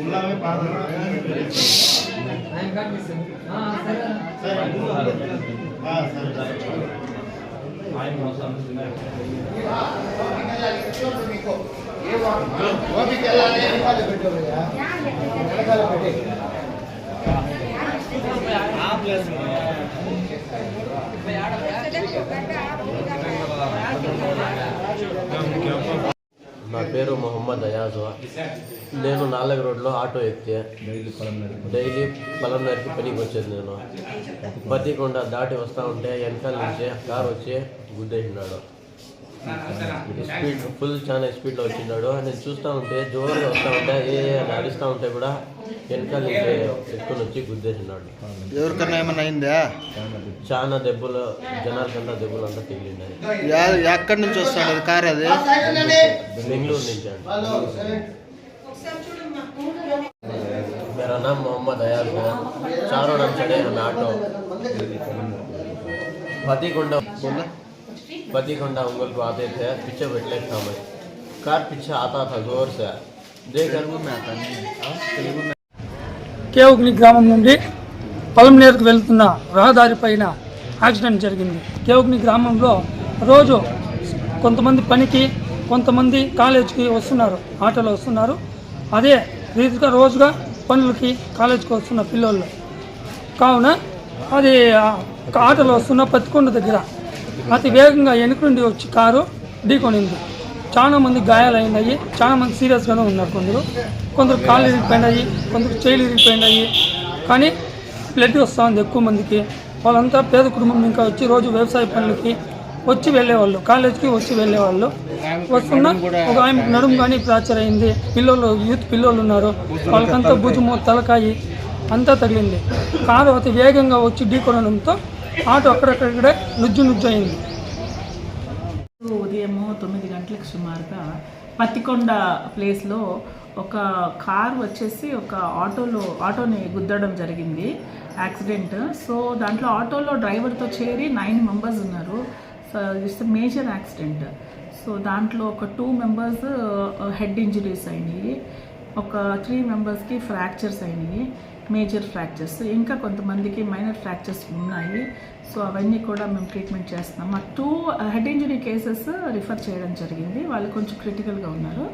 உள்ளாவே பாத்துறேன் నా పేరు మొహమ్మద్ అయాజ్ నేను నాలుగు రోడ్లో ఆటో ఎక్కితే డైలీ పొలం డైలీ పొలం నరికి పనికి వచ్చేది నేను. బతికొండ దాటి వస్తూ ఉంటే వెనకాల నుంచి కారు వచ్చి గుద్దేసినాడు. స్పీడ్ ఫుల్ చాలా స్పీడ్లో వచ్చినాడు నేను చూస్తూ ఉంటే జోరుగా వస్తూ ఉంటే ఏ ఏ అని అరుస్తూ ఉంటే కూడా వెనకాల నుంచి ఎత్తుకొని వచ్చి గుద్దేసినాడు ఎవరికన్నా ఏమన్నా అయిందా చాలా దెబ్బలు జనాలకంతా దెబ్బలు అంతా తగిలినాయి యా- ఎక్కడి నుంచి వస్తాడు అది కార్ అది బెంగళూరు నుంచి అండి मेरा नाम मोहम्मद अयाज है चारों नाम चढ़े हम ऑटो पतिकोंडा पतिकोंडा उंगल को आते थे पीछे बैठले था मैं कार पीछे आता था जोर से देखकर కేవుగ్ని గ్రామం నుండి పొలంనేరుకు వెళ్తున్న రహదారి పైన యాక్సిడెంట్ జరిగింది కేవుగ్ని గ్రామంలో రోజు కొంతమంది పనికి కొంతమంది కాలేజీకి వస్తున్నారు ఆటోలో వస్తున్నారు అదే రీతిగా రోజుగా పనులకి కాలేజీకి వస్తున్న పిల్లోళ్ళు కావున అది ఆ ఆటోలో వస్తున్న పత్తికొండ దగ్గర అతి వేగంగా వెనుక నుండి వచ్చి కారు ఢీకొనింది. చాలా మంది గాయాలైనాయి చాలా మంది సీరియస్గానే ఉన్నారు కొందరు. కొందరు కాళ్ళు ఇరిగిపోయినాయి కొందరు చేయిలు ఇరిగిపోయినాయి కానీ బ్లడ్ వస్తుంది ఎక్కువ మందికి. వాళ్ళంతా పేద కుటుంబం ఇంకా వచ్చి రోజు వ్యవసాయ పనులకి వచ్చి వెళ్ళేవాళ్ళు కాలేజీకి వచ్చి వెళ్ళేవాళ్ళు. వస్తున్న ఒక ఆమెకు నడుము కానీ ఫ్రాక్చర్ అయింది పిల్లలు యూత్ పిల్లలు ఉన్నారు. వాళ్ళకంతా భుజము తలకాయి అంతా తగిలింది. కారు అతి వేగంగా వచ్చి ఢీకొనడంతో ఆటో అక్కడక్కడే నుజ్జు నుజ్జు అయింది. ఉదయము తొమ్మిది గంటలకు సుమారుగా పత్తికొండ ప్లేస్లో ఒక కార్ వచ్చేసి ఒక ఆటోలో ఆటోని గుద్దడం జరిగింది యాక్సిడెంట్. సో దాంట్లో ఆటోలో డ్రైవర్తో చేరి నైన్ మెంబర్స్ ఉన్నారు. So it's major accident. So దాంట్లో ఒక two members uh, head injuries అయినాయి. ఒక త్రీ మెంబర్స్కి ఫ్రాక్చర్స్ అయినాయి. Major fractures. ఇంకా కొంతమందికి మైనర్ ఫ్రాక్చర్స్ ఉన్నాయి. సో అవన్నీ కూడా మేము ట్రీట్మెంట్ చేస్తున్నాం. ఆ two head injury cases refer చేయడం జరిగింది. వాళ్ళు కొంచెం క్రిటికల్గా ఉన్నారు.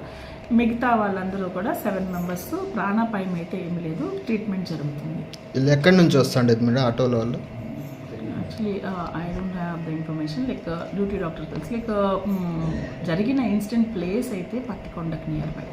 మిగతా వాళ్ళందరూ కూడా సెవెన్ మెంబర్స్. ప్రాణాపాయం అయితే ఏమీ లేదు. ట్రీట్మెంట్ జరుగుతుంది. వీళ్ళు ఎక్కడి నుంచి వస్తాండి? మీరు ఆటోలో వాళ్ళు? Actually I don't have the information. Like duty doctor తెలుసు. లైక్ జరిగిన ఇన్సిడెంట్ ప్లేస్ అయితే పత్తికొండకు నియర్ బై